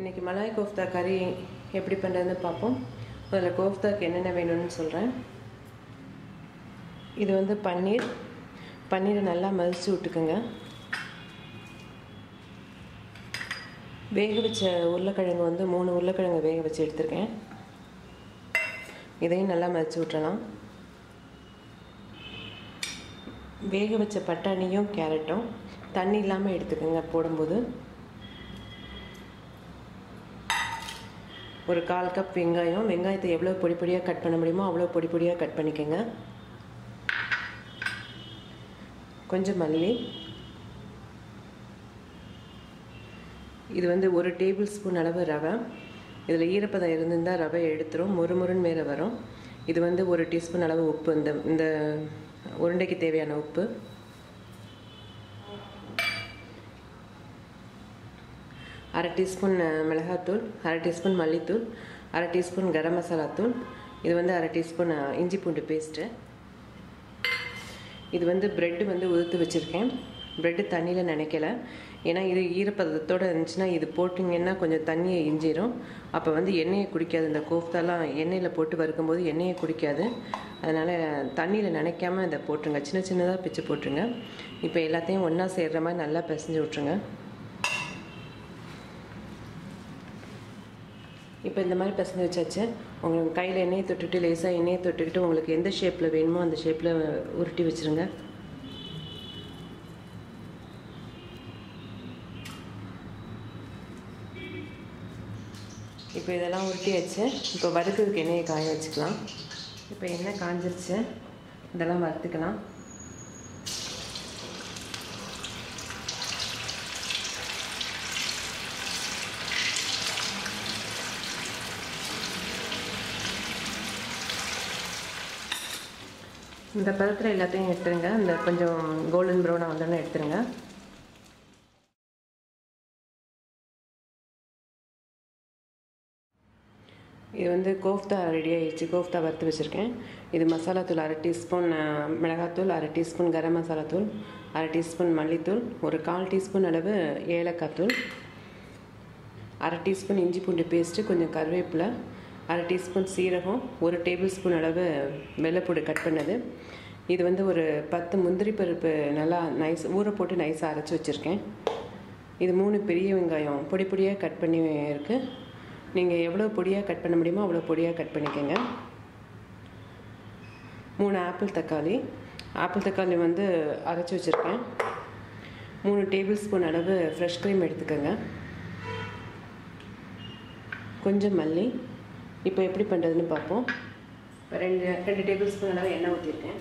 இன்றைக்கி மலாய் கோஃப்தா கறி எப்படி பண்ணுறதுன்னு பார்ப்போம். முதல்ல கோஃப்தாக்கு என்னென்ன வேணும்னு சொல்கிறேன் இது வந்து பன்னீர். பன்னீரை நல்லா மதித்து விட்டுக்குங்க. வேக வச்ச உருளைக்கிழங்கு வந்து மூணு உருளைக்கிழங்கு வேக வச்சு எடுத்திருக்கேன். இதையும் நல்லா மதித்து விட்டுறலாம். வேக வச்ச பட்டாணியும் கேரட்டும். தண்ணி இல்லாமல் எடுத்துக்கோங்க போடும்போது. ஒரு கால் கப் வெங்காயம் வெங்காயத்தை எவ்வளோ பொடி பொடியாக கட் பண்ண முடியுமோ அவ்வளோ பொடி பொடியாக கட் பண்ணிக்கோங்க. கொஞ்சம் மல்லி. இது வந்து ஒரு டேபிள் ஸ்பூன் அளவு ரவை. இதில் ஈரப்பதம் இருந்திருந்தால் ரவை எடுத்துரும். முறுமுறுன்னு மேலே வரும். இது வந்து ஒரு டீஸ்பூன் அளவு உப்பு. இந்த இந்த உருண்டைக்கு தேவையான உப்பு. அரை டீஸ்பூன் மிளகாத்தூள் அரை டீஸ்பூன் மல்லித்தூள் அரை டீஸ்பூன் கரம் மசாலா தூள் இது வந்து அரை டீஸ்பூன் இஞ்சி பூண்டு பேஸ்ட்டு இது வந்து ப்ரெட்டு வந்து உதுத்து வச்சுருக்கேன். ப்ரெட்டு தண்ணியில் நினைக்கல. ஏன்னா இது ஈரப்பதத்தோடு இருந்துச்சுன்னா இது போட்டிங்கன்னா கொஞ்சம் தண்ணியை இஞ்சிடும் அப்போ வந்து எண்ணெயை குடிக்காது. இந்த கோஃப்தாலாம் எண்ணெயில் போட்டு வறுக்கும்போது எண்ணெயை குடிக்காது. அதனால் தண்ணியில் நினைக்காம இதை போட்டுருங்க. சின்ன சின்னதாக பிச்சு போட்டுருங்க. இப்போ எல்லாத்தையும் ஒன்றா சேர்கிற மாதிரி நல்லா பிசைஞ்சு விட்ருங்க இப்போ இந்த மாதிரி பிசைஞ்சு வச்சாச்சு உங்களுக்கு கையில் எண்ணெயை தொட்டுட்டு லேசாக எண்ணெயை தொட்டுக்கிட்டு உங்களுக்கு எந்த ஷேப்பில் வேணுமோ அந்த ஷேப்பில் உருட்டி வச்சுருங்க. இப்போ இதெல்லாம் உருட்டியாச்சு. இப்போ வறுக்கிறதுக்கு எண்ணெயை காய வச்சுக்கலாம். இப்போ எண்ணெய் காஞ்சிருச்சு. இதெல்லாம் வறுத்துக்கலாம். இந்த பதத்தில் எல்லாத்தையும் எடுத்துருங்க. இந்த கொஞ்சம் கோல்டன் ப்ரௌனாக வந்தோடனே எடுத்துருங்க. இது வந்து கோஃப்தா ரெடி ஆகிடுச்சு கோஃப்தா வறுத்து வச்சுருக்கேன். இது மசாலா தூள் அரை டீஸ்பூன் மிளகாத்தூள் அரை டீஸ்பூன் கரம் மசாலா தூள் அரை டீஸ்பூன் மல்லித்தூள் ஒரு கால் டீஸ்பூன் அளவு ஏலக்காய் தூள் அரை டீஸ்பூன் இஞ்சி பூண்டு பேஸ்ட்டு கொஞ்சம் கருவேப்பிலை அரை டீஸ்பூன் சீரகம் ஒரு டேபிள் ஸ்பூன் அளவு வெள்ளைப்பூடு கட் பண்ணது. இது வந்து ஒரு பத்து முந்திரி பருப்பு நல்லா நைஸ் ஊற போட்டு நைஸாக அரைச்சி வச்சுருக்கேன். இது மூணு பெரிய வெங்காயம் பொடி பொடியாக கட் பண்ணி இருக்குது நீங்கள் எவ்வளோ பொடியாக கட் பண்ண முடியுமோ அவ்வளோ பொடியாக கட் பண்ணிக்கோங்க. மூணு ஆப்பிள் தக்காளி. ஆப்பிள் தக்காளி வந்து அரைச்சி வச்சுருக்கேன். மூணு டேபிள் ஸ்பூன் அளவு ஃப்ரெஷ் க்ரீம் எடுத்துக்கோங்க. கொஞ்சம் மல்லி. இப்போ எப்படி பண்ணுறதுன்னு பார்ப்போம். ரெண்டு ரெண்டு டேபிள் ஸ்பூன் அளவு எண்ணெய் ஊற்றிருக்கேன்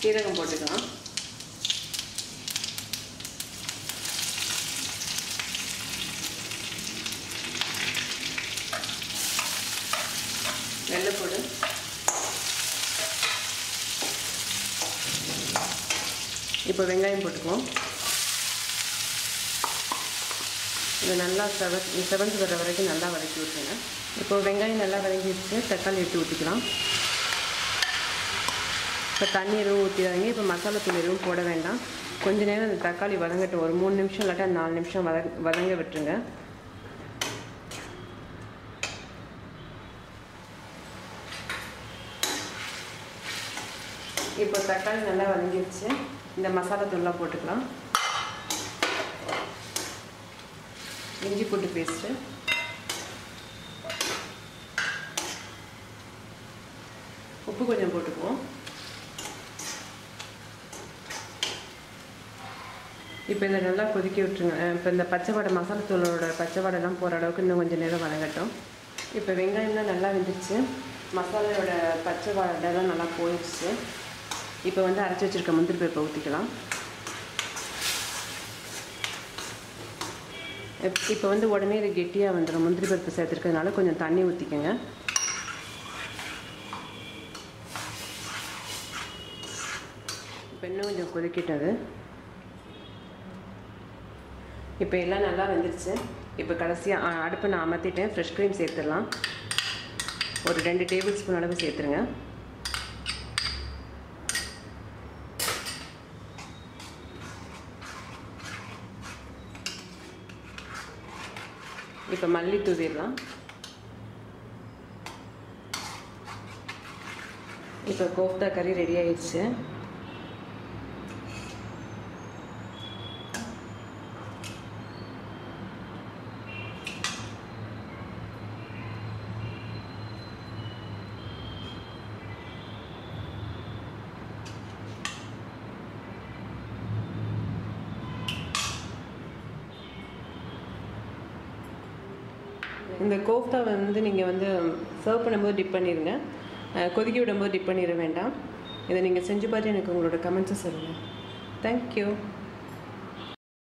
சீரகம் போட்டுக்கலாம். வெள்ளைப்பூடு இப்போ வெங்காயம் போட்டுக்குவோம். இதை நல்லா செவ செவந்து வர வரைக்கும் நல்லா வதக்கி விட்டுருங்க. இப்போ வெங்காயம் நல்லா வதங்கிடுச்சு தக்காளி எடுத்து ஊற்றிக்கலாம் இப்போ தண்ணி எதுவும் ஊற்றிடாதீங்க இப்போ மசாலா தூள் எதுவும் போட வேண்டாம். கொஞ்ச நேரம் அந்த தக்காளி வதங்கட்டும். ஒரு மூணு நிமிஷம் இல்லாட்டா நாலு நிமிஷம் வத வதங்க விட்டுருங்க. இப்போ தக்காளி நல்லா வதங்கிடுச்சு இந்த மசாலா தூள்லாம் போட்டுக்கலாம். இஞ்சி பூண்டு பேஸ்ட்டு உப்பு கொஞ்சம் போட்டுக்குவோம். இப்போ இதை நல்லா கொதிக்க விட்டுருங்க. இப்போ இந்த பச்சை வடை மசாலா தூளோட பச்சை வடைலாம் போகிற அளவுக்கு இன்னும் கொஞ்சம் நேரம் வதங்கட்டும். இப்போ வெங்காயம்லாம் நல்லா வெந்துருச்சு. மசாலாவோட பச்சை வடைலாம் நல்லா போயிடுச்சு. இப்போ வந்து அரைச்சி வச்சுருக்க முந்திரி பருப்பை ஊற்றிக்கலாம் இப்போ வந்து உடனே இது கெட்டியாக வந்துடும் முந்திரி பருப்பு சேர்த்துருக்கிறதுனால கொஞ்சம் தண்ணி ஊற்றிக்கோங்க இப்போ இன்னும் கொஞ்சம் கொதிக்கிட்டது. இப்போ எல்லாம் நல்லா வெந்துருச்சு. இப்போ கடைசியாக அடுப்பை நான் அமர்த்திட்டேன். ஃப்ரெஷ் க்ரீம் சேர்த்துடலாம். ஒரு ரெண்டு டேபிள் ஸ்பூன் அளவு சேர்த்துருங்க. இப்போ மல்லி தூவிடலாம் இப்போ கோஃப்தா கறி ரெடி ஆயிடுச்சு இந்த கோஃப்தா வந்து நீங்கள் வந்து சர்வ் பண்ணும்போது டிப் பண்ணிடுங்க அஹ் கொதிக்க விடும்போது டிப் பண்ணிட வேண்டாம். இதை நீங்கள் செஞ்சு பார்த்து எனக்கு உங்களோட கமெண்ட்ஸை சொல்லுங்கள் தேங்க்யூ